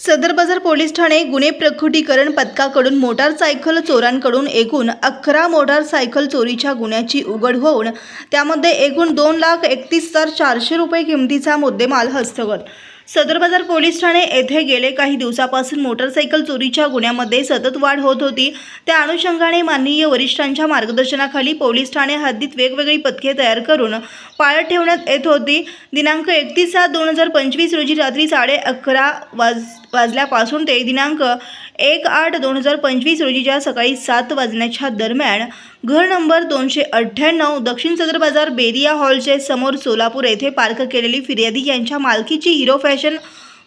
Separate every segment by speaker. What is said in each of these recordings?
Speaker 1: सदर बाजार पोलीस ठाणे गुन्हे प्रखुटीकरण पथकाकडून मोटारसायकल चोरांकडून एकूण अकरा मोटारसायकल चोरीच्या गुन्ह्याची उघड होऊन त्यामध्ये एकूण दोन लाख एकतीस हजार चारशे रुपये किमतीचा मुद्देमाल हस्तगत सदर बाजार पोलीस ठाणे येथे गेले काही दिवसापासून मोटारसायकल चोरीच्या गुन्ह्यामध्ये सतत वाढ होत होती. त्या अनुषंगाने माननीय वरिष्ठांच्या मार्गदर्शनाखाली पोलीस ठाणे हद्दीत वेगवेगळी पथके तयार करून पाळत ठेवण्यात येत होती. दिनांक एकतीस सात दोन हजार पंचवीस रोजी रात्री साडे अकरा वाज वाजल्यापासून ते दिनांक एक आठ दोन हजार पंचवीस रोजीच्या सकाळी सात वाजण्याच्या दरम्यान घर नंबर दोनशे अठ्ठ्याण्णव दक्षिण सदर बाजार बेरिया हॉलचे समोर सोलापूर येथे पार्क केलेली फिर्यादी यांच्या मालकीची हिरो फॅशन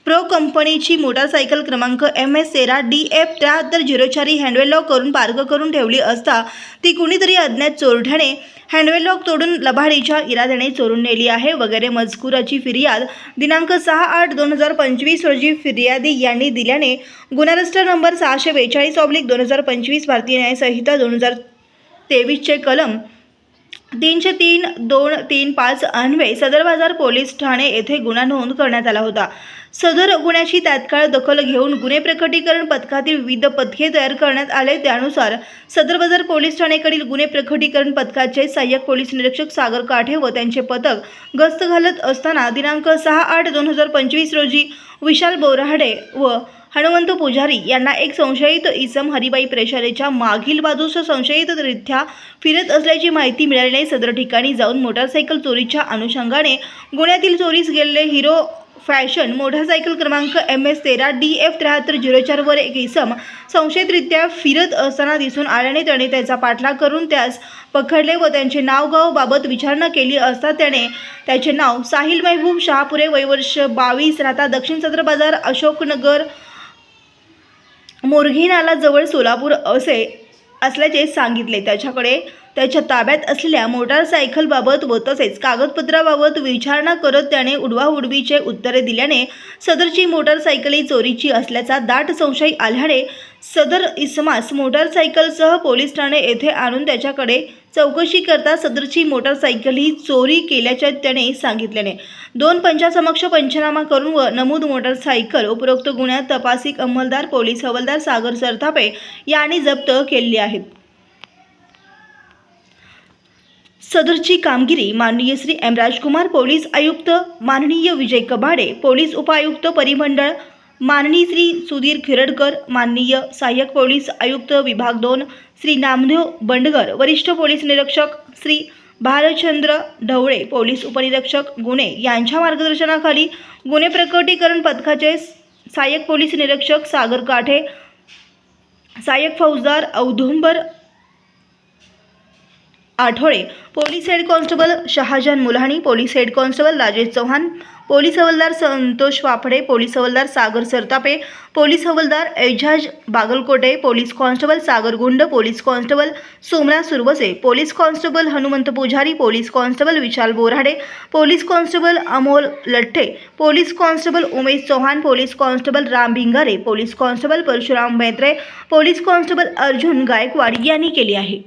Speaker 1: प्रो कंपनीची मोटारसायकल क्रमांक एम एस सेरा डी एफ त्र्याहत्तर झिरो चारी हँडवेल लॉक करून पार्क करून ठेवली असता ती कुणीतरी अज्ञात चोरठ्याने हँडवेल लॉक तोडून लबाडीच्या इराद्याने चोरून नेली आहे. वगैरे मजकुराची फिर्याद दिनांक सहा आठ दोन हजार पंचवीस रोजी फिर्यादी यांनी दिल्याने गुन्हा नंबर सहाशे बेचाळीस ऑब्लिक दोन हजार पंचवीस भारतीय न्यायसंहिता दोन हजार तेवीसचे कलम तीनशे तीन दोन तीन पाच अन्वये सदर बाजार पोलीस ठाणे येथे गुन्हा नोंद करण्यात आला होता. सदर गुन्ह्याची तात्काळ दखल घेऊन गुन्हे प्रकटीकरण पथकातील विविध पथके तयार करण्यात आले. त्यानुसार सदर बाजार पोलीस ठाणेकडील गुन्हे प्रकटीकरण पथकाचे सहाय्यक पोलीस निरीक्षक सागर काठे व त्यांचे पथक गस्त घालत असताना दिनांक सहा आठ दोन हजार पंचवीस रोजी विशाल बोराडे व हनुमंत पुजारी यांना एक संशयित इसम हरिबाई प्रेशालेच्या मागील बाजूस संशयितरित्या फिरत असल्याची माहिती मिळाल्याने सदर ठिकाणी जाऊन मोटारसायकल चोरीच्या अनुषंगाने गुन्ह्यातील चोरीस गेलेले हिरो फॅशन मोटारसायकल क्रमांक एम एस तेरा डी एफ त्र्याहत्तर झिरो चारवर एक इसम संशयितरित्या फिरत असताना दिसून आल्याने त्याने त्याचा पाठलाग करून त्यास पकडले व त्यांचे नाव गाव बाबत विचारणा केली असता त्याने त्याचे नाव साहिल महबूब शहापुरे वयवर्ष बावीस राहता दक्षिण सदर बाजार अशोकनगर मोरघी नालाजवळ सोलापूर असे असल्याचे सांगितले. त्याच्याकडे त्याच्या ताब्यात असलेल्या मोटारसायकलबाबत व तसेच कागदपत्राबाबत विचारणा करत त्याने उडवाउडवीचे उत्तरे दिल्याने सदरची मोटारसायकल ही चोरीची असल्याचा दाट संशय आल्याने सदर इसमास मोटारसायकलसह पोलीस ठाणे येथे आणून त्याच्याकडे चौकशी करता सदरची मोटारसायकल ही चोरी केल्याचे त्याने सांगितल्याने. दोन पंचासमक्ष पंचनामा करून व नमूद मोटारसायकल उपरोक्त गुन्ह्यात तपासिक अंमलदार पोलीस हवालदार सागर सरथापे यांनी जप्त केलेली आहेत. सदरची कामगिरी माननीय श्री एम राजकुमार पोलीस आयुक्त माननीय विजय कबाडे पोलीस उपायुक्त परिमंडळ माननीय श्री सुधीर खिरडकर माननीय सहाय्यक पोलीस आयुक्त विभाग दोन श्री नामदेव बंडगर वरिष्ठ पोलीस निरीक्षक श्री भालचंद्र ढवळे पोलीस उपनिरीक्षक गुन्हे यांच्या मार्गदर्शनाखाली गुन्हे प्रकटीकरण पथकाचे सहाय्यक पोलीस निरीक्षक सागर काठे सहाय्यक फौजदार Audumbar Athawade police head constable Shahajan Mulani police head constable Rajesh Chavan police havaldar Santosh Waphade police havaldar Sagar Sartape police havaldar Ejaz Bagalkote police constable Sagar Gund police constable Somra Suravase police constable Hanumant Pujari police constable Vishal Borade police constable Amol Latthe police constable Umesh Chavan police constable Ram Bhingare police constable Parshuram Metre police constable Arjun Gaikwad यांनी केली आहे.